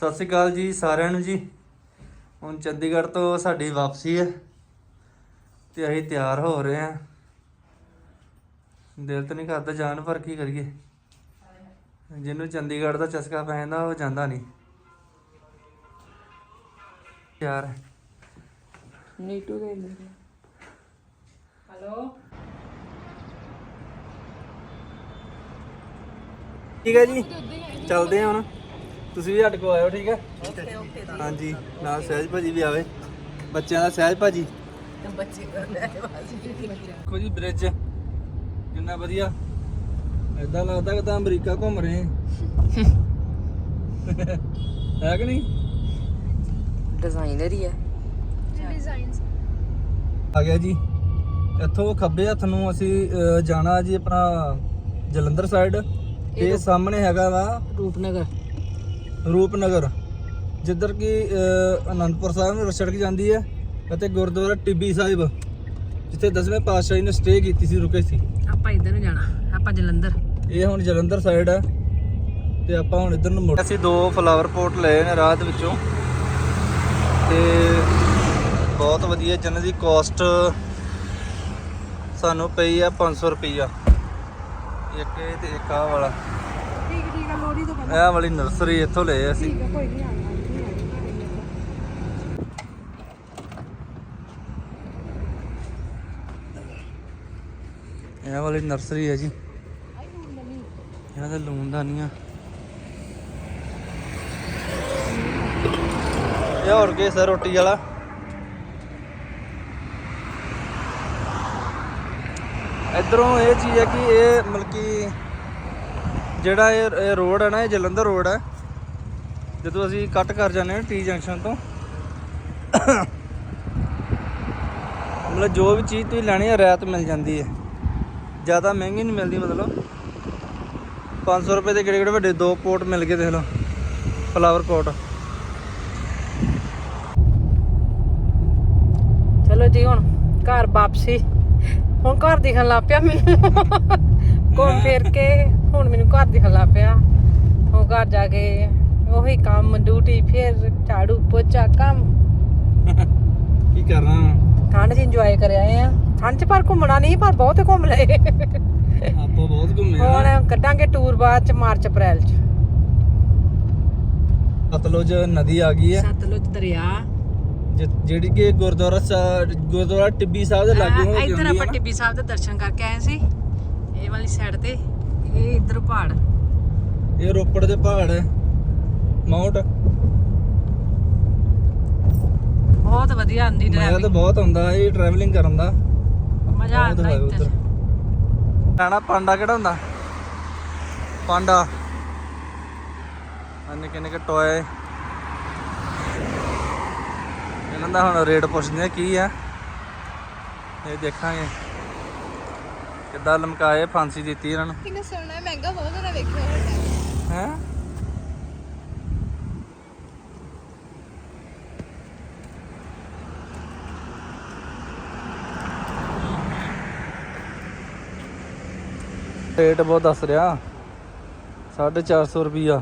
ਸਤਿ ਸ਼੍ਰੀ ਅਕਾਲ ਜੀ ਸਾਰਿਆਂ ਨੂੰ ਜੀ। ਹੁਣ ਚੰਡੀਗੜ੍ਹ ਤੋਂ ਸਾਡੀ ਵਾਪਸੀ ਹੈ ਤੇ ਅਸੀਂ ਤਿਆਰ ਹੋ ਰਹੇ ਹਾਂ। ਦਿਲ ਤਾਂ ਨਹੀਂ ਕਰਦਾ ਜਾਣ ਪਰ ਕੀ ਕਰੀਏ। ਜਿਹਨੂੰ ਚੰਡੀਗੜ੍ਹ ਦਾ ਚਸਕਾ ਪੈ ਜਾਂਦਾ ਉਹ ਜਾਂਦਾ ਨਹੀਂ। ਯਾਰ ਨੀਟੂ ਦੇ ਹੈਲੋ? ਠੀਕ ਹੈ ਜੀ ਚੱਲਦੇ ਹਾਂ ਹੁਣ। ਤੁਸੀਂ ਵੀ ਸਾਡੇ ਕੋਲ ਆਇਓ ਠੀਕ ਹੈ? ਹਾਂਜੀ ਨਾਲ ਸਹਿਜ ਭਾਜੀ ਵੀ ਆਵੇ। ਬੱਚਿਆਂ ਦਾ ਸਹਿਜ ਭਾਜੀ। ਬੱਚੇ ਦੇਖੋ ਜੀ ਬ੍ਰਿਜ ਕਿੰਨਾ ਵਧੀਆ। ਐਦਾਂ ਲੱਗਦਾ ਕਿ ਤਾਂ ਅਮਰੀਕਾ ਘੁੰਮ ਰਹੇ ਹਾਂ। ਹੈ ਕਿ ਨਹੀਂ? ਡਿਜ਼ਾਈਨਰ ਹੀ ਹੈ। ਆ ਗਿਆ ਜੀ। ਇੱਥੋਂ ਖੱਬੇ ਹੱਥ ਨੂੰ ਅਸੀਂ ਅਹ, ਜਾਣਾ ਜੀ ਆਪਣਾ ਜਲੰਧਰ ਸਾਈਡ ਇਹ ਸਾਹਮਣੇ ਹੈਗਾ ਵਾ ਰੂਪਨਗਰ। ਰੂਪਨਗਰ ਜਿੱਧਰ ਕਿ ਅਨੰਦਪੁਰ ਸਾਹਿਬ ਨੂੰ ਸੜਕ ਜਾਂਦੀ ਹੈ ਅਤੇ ਗੁਰਦੁਆਰਾ ਟਿੱਬੀ ਸਾਹਿਬ ਜਿੱਥੇ ਦਸਵੇਂ ਪਾਤਸ਼ਾਹੀ ਨੇ ਸਟੇ ਕੀਤੀ ਸੀ ਰੁਕੇ ਸੀ। ਆਪਾਂ ਇੱਧਰ ਨੂੰ ਜਾਣਾ ਆਪਾਂ ਜਲੰਧਰ। ਇਹ ਹੁਣ ਜਲੰਧਰ ਸਾਈਡ ਹੈ ਤੇ ਆਪਾਂ ਹੁਣ ਇੱਧਰ ਨੂੰ ਮੁੜ ਅਸੀਂ ਦੋ ਫਲਾਵਰ ਪੋਟ ਲਏ ਨੇ ਰਾਹ ਦੇ ਵਿੱਚੋਂ। ਤੇ ਬਹੁਤ ਵਧੀਆ ਜਿਨ੍ਹਾਂ ਦੀ ਕਾਸਟ ਸਾਨੂੰ ਪਈ ਆ 500 ਰੁਪਈਆ। ਇੱਕ ਇਹ ਤੇ ਇੱਕ ਆਹ ਵਾਲਾ। ਆ ਲੋੜੀ ਤੋਂ ਇਹ ਵਾਲੀ ਨਰਸਰੀ ਇੱਥੋਂ ਲਏ ਅਸੀਂ। ਠੀਕ ਕੋਈ ਨਹੀਂ ਇਹ ਵਾਲੀ ਨਰਸਰੀ ਹੈ ਜੀ ਇਹਨਾਂ ਦੇ ਲੂਣ ਦਾਨੀਆਂ ਇਹ ਹੋਰ ਕੀ ਸਰ ਰੋਟੀ ਵਾਲਾ? ਇਧਰੋਂ ਇਹ ਚੀਜ਼ ਹੈ ਕਿ ਇਹ ਮਤਲਬ ਕਿ ਜਿਹੜਾ ਇਹ ਰੋਡ ਹੈ ਨਾ, ਇਹ ਜਲੰਧਰ ਰੋਡ ਹੈ। ਜਦੋਂ ਅਸੀਂ ਕੱਟ ਕਰ ਜਾਂਦੇ ਹਾਂ ਟੀ ਜੰਕਸ਼ਨ ਤੋਂ। ਮਤਲਬ ਜੋ ਵੀ ਚੀਜ਼ ਤੁਸੀਂ ਲੈਣੀ ਹੈ, ਰਾਇਤ ਮਿਲ ਜਾਂਦੀ ਹੈ। ਜ਼ਿਆਦਾ ਮਹਿੰਗੀ ਨਹੀਂ ਮਿਲਦੀ, ਮਤਲਬ। 500 ਰੁਪਏ ਦੇ ਕਿਹੜੇ ਕਿਹੜੇ ਵੱਡੇ ਦੋ ਪੋਟ ਮਿਲ ਗਏ, ਦੇਖ ਲਓ। ਫਲਾਵਰ ਪੋਟ ਚਲੋ ਜੀ, ਹੁਣ ਘਰ ਵਾਪਸੀ। ਹੁਣ ਘਰ ਦਿਖਣ ਲੱਗ ਪਿਆ ਮੈਨੂੰ। ਘੁੰਮ ਫਿਰ ਕੇ। ਹੁਣ ਮੈਨੂੰ ਘਰ ਦਿਖਣ ਲੱਗ ਪਿਆ। ਹੁਣ ਘਰ ਜਾ ਕੇ ਉਹੀ ਕੰਮ ਡਿਊਟੀ ਫਿਰ ਝਾੜੂ ਪੋਚਾ ਕੰਮ। ਕੀ ਕਰਨਾ ਠੰਡ 'ਚ ਇੰਜੋਏ ਕਰ ਆਏ ਆ। ਠੰਡ 'ਚ ਪਰ ਘੁੰਮਣਾ ਨਹੀਂ ਪਰ ਬਹੁਤ ਘੁੰਮ ਲਏ। ਆਪਾਂ ਬਹੁਤ ਘੁੰਮੇ ਆ। ਹੁਣ ਕੱਢਾਂਗੇ ਟੂਰ ਬਾਅਦ 'ਚ ਮਾਰਚ ਅਪ੍ਰੈਲ 'ਚ। ਸਤਲੁਜ ਨਦੀ ਆ ਗਈ ਹੈ ਸਤਲੁਜ ਦਰਿਆ। ਜਿਹੜੀ ਕਿ ਗੁਰਦੁਆਰਾ ਸਾਹਿਬ ਗੁਰਦੁਆਰਾ ਟਿੱਬੀ ਸਾਹਿਬ ਦੇ ਲਾਗੇ ਹੋ ਕੇ ਇੱਧਰ ਆਪਾਂ ਟਿੱਬੀ ਸਾਹਿਬ ਦੇ ਦਰਸ਼ਨ ਕਰਕੇ ਆਏ ਸੀ। ਇਹ ਵਾਲੀ ਸਾਈਡ ਤੇ। ਇਹ ਇੱਧਰ ਪਹਾੜ। ਨਾ। ਇਹ ਰੋਪੜ ਦੇ ਪਹਾੜ ਹੈ। ਮਾਊਂਟ। ਬਹੁਤ ਵਧੀਆ ਆਂਦੀ ਮਜ਼ਾ ਤਾਂ ਡਰਾਈਵਿੰਗ ਬਹੁਤ ਆਉਂਦਾ ਇਹ ਟਰੈਵਲਿੰਗ ਕਰਨ ਦਾ। ਮਜ਼ਾ ਆਉਂਦਾ ਇੱਧਰ। ਨਾਣਾ ਪਾਂਡਾ ਕਿਹੜਾ ਹੁੰਦਾ? ਪਾਂਡਾ। ਆ ਨਿੱਕੇ ਨਿੱਕੇ ਟੋਏ। ਇਹਨਾਂ ਦਾ ਹੁਣ ਰੇਟ ਪੁੱਛਦੇ ਆ ਕੀ ਆ? ਇਹ ਦੇਖਾਂਗੇ। ਕਿੱਦਾਂ ਲਮਕਾਏ ਫਾਂਸੀ ਦਿੱਤੀ ਇਹਨਾਂ ਨੂੰ? ਕਿੰਨਾ ਸੋਹਣਾ ਹੈ ਮਹਿੰਗਾ ਬਹੁਤ ਜ਼ਿਆਦਾ ਵੇਖਿਆ ਹੋਇਆ ਹੈ? ਰੇਟ ਬਹੁਤ ਦੱਸ ਰਿਹਾ। 450 ਰੁਪਿਆ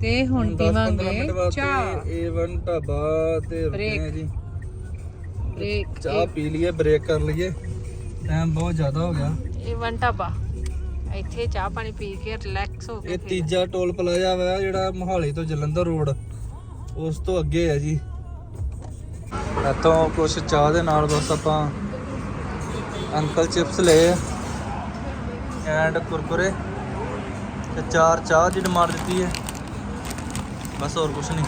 ਤੇ ਹੁਣ ਪੀਵਾਂਗੇ ਚਾਹ। A1 ਢਾਬਾ ਤੇ ਰੁਕੇ ਜੀ। ਬ੍ਰੇਕ। ਚਾਹ ਪੀ ਲਈਏ ਬ੍ਰੇਕ ਕਰ ਲਈਏ। ਟਾਈਮ ਬਹੁਤ ਜ਼ਿਆਦਾ ਹੋ ਗਿਆ। ਇਹ ਵਨ ਢਾਬਾ। ਇੱਥੇ ਚਾਹ ਪਾਣੀ ਪੀ ਕੇ ਰਿਲੈਕਸ ਹੋ ਕੇ ਇਹ ਤੀਜਾ ਟੋਲ ਪਲਾਜ਼ਾ ਵਾ ਜਿਹੜਾ ਮੋਹਾਲੀ ਤੋਂ ਜਲੰਧਰ ਰੋਡ। ਉਸ ਤੋਂ ਅੱਗੇ ਹੈ ਜੀ। ਇੱਥੋਂ ਕੁਛ ਚਾਹ ਦੇ ਨਾਲ ਬਸ ਆਪਾਂ ਅੰਕਲ ਚਿਪਸ ਲਏ ਐਂਡ ਕੁਰਕੁਰੇ ਤੇ ਚਾਰ ਚਾਹ ਦੀ ਡਿਮਾਂਡ ਦਿੱਤੀ ਹੈ। ਬਸ ਹੋਰ ਕੁਛ ਨਹੀਂ।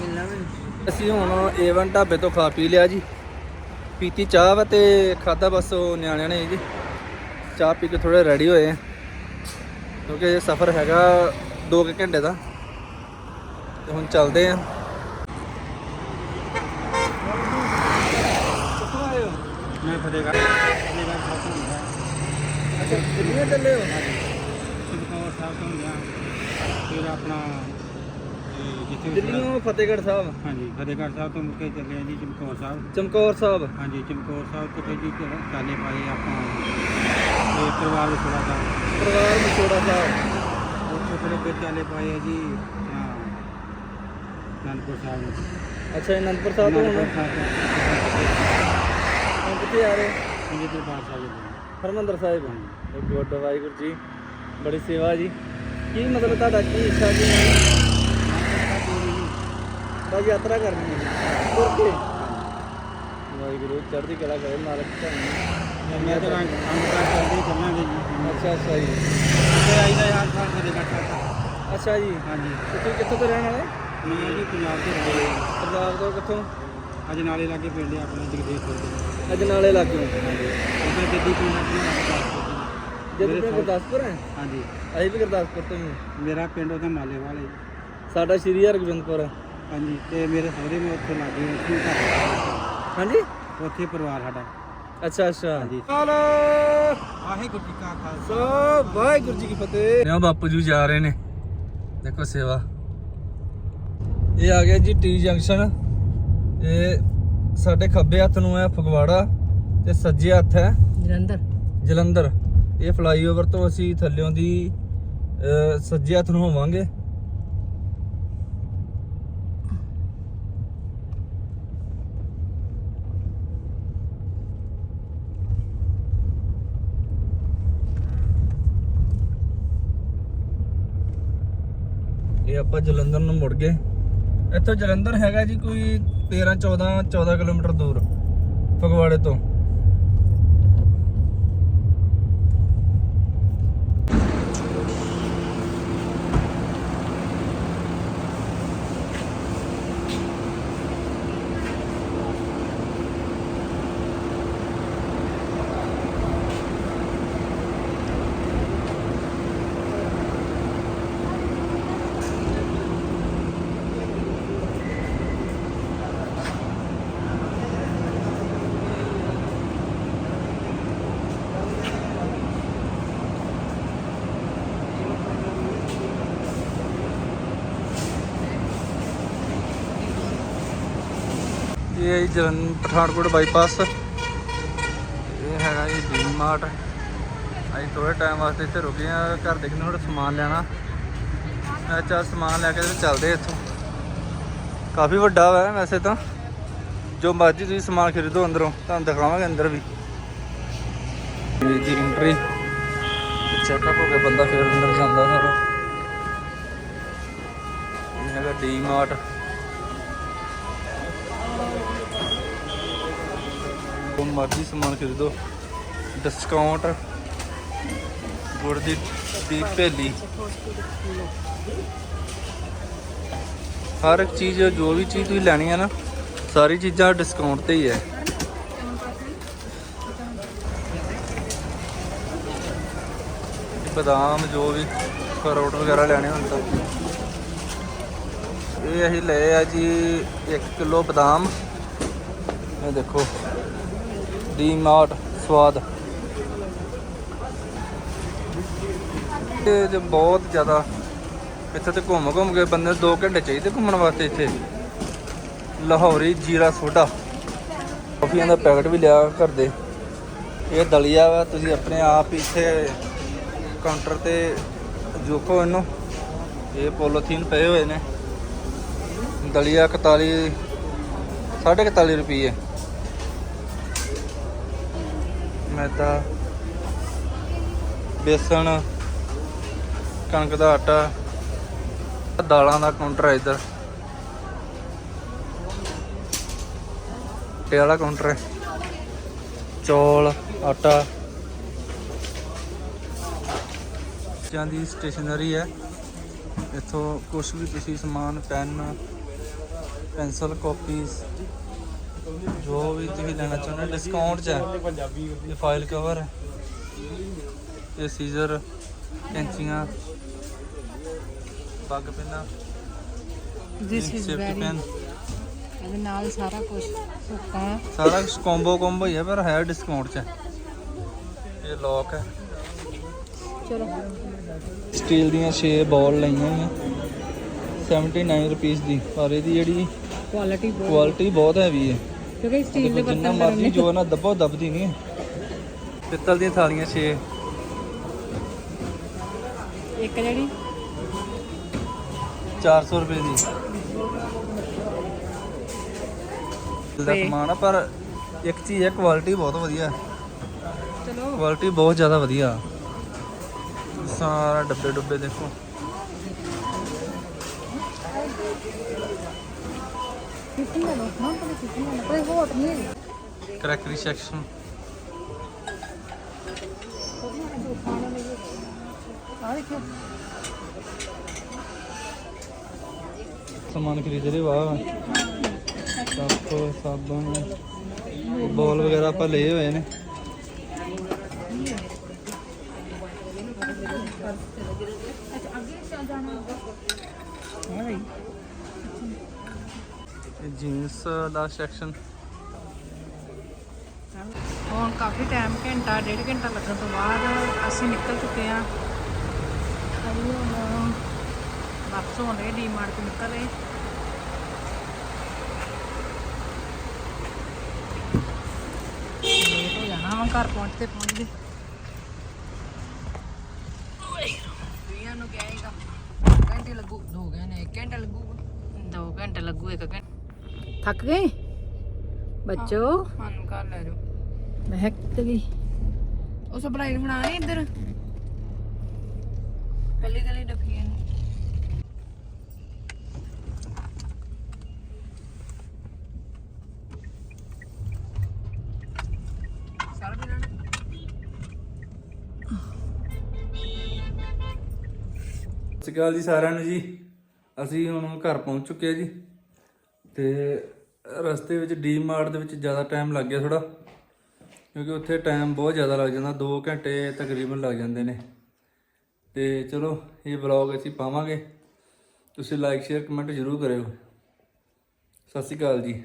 ਮਿਲਣਾ ਵੀ ਅਸੀਂ ਹੁਣ A1 ਢਾਬੇ ਤੋਂ ਖਾ ਪੀ ਲਿਆ ਜੀ। ਪੀਤੀ ਚਾਹ ਵਾ ਤੇ ਖਾਦਾ ਬਸ ਉਹ ਨਿਆਣਿਆਂ ਨੇ ਜੀ। ਚਾਹ ਪੀ ਕੇ ਥੋੜੇ ਰੈਡੀ ਹੋਏ ਆ। ਕਿਉਂਕਿ ਇਹ ਸਫ਼ਰ ਹੈਗਾ 2 ਘੰਟੇ ਦਾ। ਤੇ ਹੁਣ ਚੱਲਦੇ ਆ। ਮੈਂ ਫਤੇਗਾ ਅੱਛਾ ਕਿੰਨੇ ਚੱਲੇ ਹੋ? ਚਮਕੌਰ ਸਾਹਿਬ ਤੋਂ ਗਿਆ ਫਿਰ ਆਪਣਾ ਦਿੱਲੀੋਂ ਫਤਿਹਗੜ੍ਹ ਸਾਹਿਬ। ਹਾਂਜੀ ਫਤਿਹਗੜ੍ਹ ਸਾਹਿਬ ਤੋਂ ਮੁੜ ਕੇ ਚੱਲੇ ਜੀ ਚਮਕੌਰ ਸਾਹਿਬ। ਚਮਕੌਰ ਸਾਹਿਬ। ਹਾਂਜੀ ਚਮਕੌਰ ਸਾਹਿਬ ਤੋਂ ਫਿਰ ਜੀ ਚਲ- ਪਾਏ ਆਪਾਂ। ਪਰਿਵਾਰ ਸਾਹਿਬ। ਪਰਿਵਾਰ ਮਛੋੜਾ ਸਾਹਿਬ। ਉੱਥੋਂ ਫਿਰ ਫਿਰ ਚਾਲੇ ਪਾਏ ਆ ਜੀ ਆਪਣਾ ਅਨੰਦਪੁਰ ਸਾਹਿਬ ਨੂੰ। ਅੱਛਾ ਅਨੰਦਪੁਰ ਸਾਹਿਬ ਤੋਂ ਹੁਣ? ਅਨੰਦਪੁਰ ਸਾਹਿਬ ਹੁਣ ਕਿੱਥੇ ਆ ਰਹੇ? ਜੀ ਦਰਬਾਰ ਸਾਹਿਬ ਜੀ ਹਰਮੰਦਰ ਸਾਹਿਬ। ਗੁੱਡ ਵਾਹਿਗੁਰੂ ਜੀ। ਬੜੀ ਸੇਵਾ ਜੀ। ਕੀ ਮਤਲਬ ਤੁਹਾਡਾ ਕੀ ਇੱਛਾ ਜੀ ਬਸ ਯਾਤਰਾ ਕਰਨੀ ਹੈ ਤੁਰ ਕੇ। ਵਾਹਿਗੁਰੂ ਚੜ੍ਹਦੀ ਕਲਾ ਕਰੇ ਮਾਲਕ ਤੁਹਾਨੂੰ ਮੈਂ ਤਾਂ ਅੰਗਕਾਰ ਚੱਲਦੇ ਹੀ ਚੱਲਾਂਗੇ ਜੀ। ਅੱਛਾ ਅੱਛਾ ਜੀ। ਤੇ ਆਈਦਾ ਯਾਰ ਸਾਲ ਫਤਿਹਗੜ੍ਹ ਸਾਹਿਬ ਅੱਛਾ ਜੀ। ਹਾਂਜੀ। ਤੇ ਤੁਸੀਂ ਕਿੱਥੋਂ ਤੋਂ ਰਹਿਣ ਵਾਲੇ? ਮੈਂ ਜੀ ਪੰਜਾਬ ਤੋਂ ਰਹੇ ਪੰਜਾਬ ਤੋਂ ਕਿੱਥੋਂ? ਅੱਜ ਨਾਲੇ ਲਾਗੇ ਪਿੰਡ ਹੈ ਆਪਣਾ ਜਗਦੇਵਪੁਰ ਅਜਨਾਲੇ ਲੱਗੇ ਉਹਦਾ ਜੱਦੀ ਪਿੰਡ ਆਪਣਾ ਜਦ ਸਹੁਰੇ- ਗੁਰਦਾਸਪੁਰ ਹੈ? ਹਾਂਜੀ। ਅਸੀਂ ਵੀ ਗੁਰਦਾਸਪੁਰ ਤੋਂ ਹੀ। ਮੇਰਾ ਪਿੰਡ ਉਹਦਾ ਮਾਲੇਵਾਲ ਹੈ ਸਾਡਾ ਸ਼੍ਰੀ ਹਰਗੋਬਿੰਦਪੁਰ ਹੈ। ਹਾਂਜੀ ਤੇ ਮੇਰੇ ਸਹੁਰੇ ਵੀ ਉੱਥੇ ਲਾਗੇ ਉੱਥੇ ਘਰ। ਹਾਂਜੀ? ਉੱਥੇ ਪਰਿਵਾਰ ਸਾਡਾ। ਅੱਛਾ ਅੱਛਾ। ਹਾਂਜੀ। ਹਾਲ ਵਾਹਿਗੁਰੂ ਜੀ ਕਾ ਖਾਲਸਾ ਵਾਹਿਗੁਰੂ ਜੀ ਕੀ ਫਤਿਹ। ਨਿਆ ਬਾਪੂ ਜੀ ਜਾ ਰਹੇ ਨੇ। ਦੇਖੋ ਸੇਵਾ। ਇਹ ਆ ਗਿਆ ਜੀ ਟੀ ਜੰਕਸ਼ਨ। ਇਹ ਸਾਡੇ ਖੱਬੇ ਹੱਥ ਨੂੰ ਹੈ ਫਗਵਾੜਾ ਤੇ ਸੱਜੇ ਹੱਥ ਹੈ ਜਲੰਧਰ। ਜਲੰਧਰ। ਇਹ ਫਲਾਈਓਵਰ ਤੋਂ ਅਸੀਂ ਥੱਲਿਓਂ ਦੀ ਅਹ, ਸੱਜੇ ਹੱਥ ਨੂੰ ਹੋਵਾਂਗੇ। ਇਹ ਆਪਾਂ ਜਲੰਧਰ ਨੂੰ ਮੁੜ ਗਏ। ਇੱਥੋਂ ਜਲੰਧਰ ਹੈਗਾ ਜੀ ਕੋਈ 13 14 14 ਕਿਲੋਮੀਟਰ ਦੂਰ, ਫਗਵਾੜੇ ਤੋਂ। ਇਹ ਹੈ ਜੀ ਜਲਨ ਪਠਾਨਕੋਟ ਬਾਈਪਾਸ। ਇਹ ਹੈਗਾ ਜੀ ਡੀ ਮਾਰਟ ਅਸੀਂ ਥੋੜੇ ਟਾਈਮ ਵਾਸਤੇ ਇੱਥੇ ਰੁਕੇ ਆ ਘਰ ਦੇ ਕਿਨੂੰ ਸਮਾਨ ਲੈਣਾ। ਮੈਂ ਚੱਲ ਸਮਾਨ ਲੈ ਕੇ ਤੇ ਚੱਲਦੇ ਇੱਥੋਂ। ਕਾਫੀ ਵੱਡਾ ਵਾ ਵੈਸੇ ਤਾਂ। ਜੋ ਮਰਜ਼ੀ ਤੁਸੀਂ ਸਮਾਨ ਖਰੀਦੋ ਅੰਦਰੋਂ, ਤੁਹਾਨੂੰ ਦਿਖਾਵਾਂਗੇ ਅੰਦਰ ਵੀ। ਇਹ ਜੀ ਐਂਟਰੀ ਚੈੱਕਅਪ ਹੋ ਕੇ ਬੰਦਾ ਫਿਰ ਅੰਦਰ ਜਾਂਦਾ ਸਾਰਾ। ਇਹ ਹੈਗਾ ਡੀ ਮਾਰਟ ਜੋ ਮਰਜ਼ੀ ਸਮਾਨ ਖਰੀਦੋ ਡਿਸਕਾਊਂਟ ਗੁੜ ਦੀ ਦੀ ਭੇਲੀ। ਹਰ ਇੱਕ ਚੀਜ਼, ਜੋ ਵੀ ਚੀਜ਼ ਤੁਸੀਂ ਲੈਣੀ ਹੈ ਨਾ, ਸਾਰੀ ਚੀਜ਼ਾਂ ਡਿਸਕਾਊਂਟ ਤੇ ਹੀ ਹੈ ਬਦਾਮ, ਜੋ ਵੀ, ਅਖਰੋਟ ਵਗੈਰਾ ਲੈਣੇ ਹੋਣ ਤਾਂ। ਇਹ ਅਸੀਂ ਲਏ ਆ ਜੀ 1 ਕਿਲੋ ਬਦਾਮ। ਇਹ ਦੇਖੋ। ਡੀ ਮਾਰਟ ਸਵਾਦ। ਇਹ ਬਹੁਤ ਜ਼ਿਆਦਾ ਇੱਥੇ ਤੇ ਘੁੰਮ ਘੁੰਮ ਕੇ ਬੰਦੇ 2 ਘੰਟੇ ਚਾਹੀਦੇ ਘੁੰਮਣ ਵਾਸਤੇ ਇੱਥੇ। ਲਾਹੌਰੀ ਜੀਰਾ ਸੋਡਾ। ਕਾਫੀਆਂ ਦਾ ਪੈਕਟ ਵੀ ਲਿਆ ਘਰ ਦੇ। ਇਹ ਦਲੀਆ ਵਾ, ਤੁਸੀਂ ਆਪਣੇ ਆਪ ਹੀ ਇੱਥੇ ਕਾਊਂਟਰ ਤੇ ਜੋਖੋ ਇਹਨੂੰ। ਇਹ ਪੋਲੋਥੀਨ ਪਏ ਹੋਏ ਨੇ। ਦਲੀਆ 41 41 ਰੁਪਏ ਮੈਦਾ, ਬੇਸਣ, ਕਣਕ ਦਾ ਆਟਾ, ਦਾਲਾਂ ਦਾ ਕਾਊਂਟਰ ਹੈ ਇੱਧਰ। ਟੇ ਵਾਲਾ ਕਾਊਂਟਰ ਹੈ। ਚੌਲ, ਆਟਾ। ਬੱਚਿਆਂ ਦੀ ਸਟੇਸ਼ਨਰੀ ਹੈ। ਇੱਥੋਂ ਕੁਝ ਵੀ ਤੁਸੀਂ ਸਮਾਨ, ਪੈਨ, ਪੈਨਸਲ, ਕਾਪੀਜ਼ ਜੋ ਵੀ ਤੁਸੀਂ ਲੈਣਾ ਚਾਹੁੰਦੇ ਡਿਸਕਾਊਂਟ 'ਚ ਹੈ। ਇਹ ਫਾਈਲ ਕਵਰ ਹੈ। ਇਹ ਸੀਜ਼ਰ ਕੈਂਚੀਆਂ। ਪੱਗ ਪਿੰਨਾ। ਦਿਸ ਇਜ਼ ਵੈਰੀ ਇਹਦੇ ਨਾਲ ਸਾਰਾ ਕੁਝ ਹੁੱਕਾ ਸਾਰਾ ਕੰਬੋ ਕੰਬੋ ਹੀ ਹੈ ਪਰ ਹੈ ਡਿਸਕਾਊਂਟ 'ਚ। ਇਹ ਲੋਕ ਹੈ। ਚਲੋ। ਸਟੀਲ ਦੀਆਂ 6 ਬਾਲ ਲਈਆਂ ਹੋਈਆਂ। 79 ਰੁਪਏ ਦੀ। ਪਰ ਇਹਦੀ ਜਿਹੜੀ ਕੁਆਲਿਟੀ ਬਹੁਤ ਕੁਆਲਿਟੀ ਬਹੁਤ ਹੈਵੀ ਹੈ। ਕਿਉਂਕਿ ਸਟੀਲ ਦੇ ਦੇਖੋ ਜਿੰਨਾ ਬਰਤਨ ਮਰਜ਼ੀ ਜੋ ਨਾ ਦੱਬੋ ਦੱਬਦੀ ਨਹੀਂ। ਪਿੱਤਲ ਦੀਆਂ ਥਾਲੀਆਂ 6 ਇੱਕ ਜਿਹੜੀ? 400 ਰੁਪਏ ਦੀ। ਦਾ ਤੇ- ਸਮਾਨ ਆ ਪਰ ਇੱਕ ਚੀਜ਼ ਹੈ ਕੁਆਲਿਟੀ ਬਹੁਤ ਵਧੀਆ। ਚਲੋ। ਕੁਆਲਿਟੀ ਬਹੁਤ ਜ਼ਿਆਦਾ ਵਧੀਆ। ਸਾਰਾ ਡੱਬੇ ਡੁੱਬੇ ਦੇਖੋ। ਨਾ ਕੋਈ ਕੋਈ ਹੋਟ ਨਹੀਂ ਕਰੈਕਰੀ ਸੈਕਸ਼ਨ ਸਮਾਨ ਖਰੀਦ ਰਹੇ ਵਾਹ। ਸੱਪ ਸਾਬਣ ਬੋਲ ਵਗੈਰਾ ਆਪਾਂ ਲਏ ਹੋਏ ਨੇ। ਜੀਨਸ ਦਾ ਸੈਕਸ਼ਨ ਹੁਣ ਕਾਫੀ ਟਾਈਮ ਘੰਟਾ ਡੇਢ ਘੰਟਾ ਲੱਗਣ ਤੋਂ ਬਾਅਦ ਅਸੀਂ ਨਿਕਲ ਚੁੱਕੇ ਆ ਅਸੀਂ ਹੁਣ ਵਾਪਸ ਹੋਣ ਦੇ ਡੀ ਮਾਰਟ ਤੋਂ ਨਿਕਲ ਰਹੇ ਲੇਟ ਹੋ ਜਾਣਾ ਵਾ ਘਰ ਪਹੁੰਚਦੇ ਪਹੁੰਚਦੇ ਵੀਆਂ ਨੂੰ ਕਹੇਗਾ ਘੰਟੇ ਲੱਗੂ ਦੋ ਗਏ ਨੇ 1 ਘੰਟਾ ਲੱਗੂਗਾ 2 ਘੰਟੇ ਲੱਗੂ ਇੱਕ ਘੰਟਾ ਥੱਕ ਗਏ? ਬੱਚੋ? ਸਾਨੂੰ ਘਰ ਲੈ ਜਾਓ। ਮਹਿਕ ਤੇ ਗਈ? ਉਹ ਸਪਲਾਈ ਬਣਾ ਰਹੇ ਇੱਧਰ। ਕੱਲੀ ਕੱਲੀ ਡੱਫੀਆਂ ਸਤਿ ਸ਼੍ਰੀ ਅਕਾਲ ਜੀ ਸਾਰਿਆਂ ਨੂੰ ਜੀ। ਅਸੀਂ ਹੁਣ ਘਰ ਪਹੁੰਚ ਚੁੱਕੇ ਆ ਜੀ। ਤੇ ਰਸਤੇ ਵਿੱਚ ਡੀ ਮਾਰਟ ਦੇ ਵਿੱਚ ਜ਼ਿਆਦਾ ਟਾਈਮ ਲੱਗ ਗਿਆ ਥੋੜਾ ਕਿਉਂਕਿ ਉੱਥੇ ਟਾਈਮ ਬਹੁਤ ਜ਼ਿਆਦਾ ਲੱਗ ਜਾਂਦਾ 2 ਘੰਟੇ ਤਕਰੀਬਨ ਲੱਗ ਜਾਂਦੇ ਨੇ। ਤੇ ਚਲੋ, ਇਹ ਵਲੌਗ ਅਸੀਂ ਪਾਵਾਂਗੇ। ਤੁਸੀਂ ਲਾਈਕ ਸ਼ੇਅਰ ਕਮੈਂਟ ਜ਼ਰੂਰ ਕਰਿਓ। ਸਤਿ ਸ਼੍ਰੀ ਅਕਾਲ ਜੀ।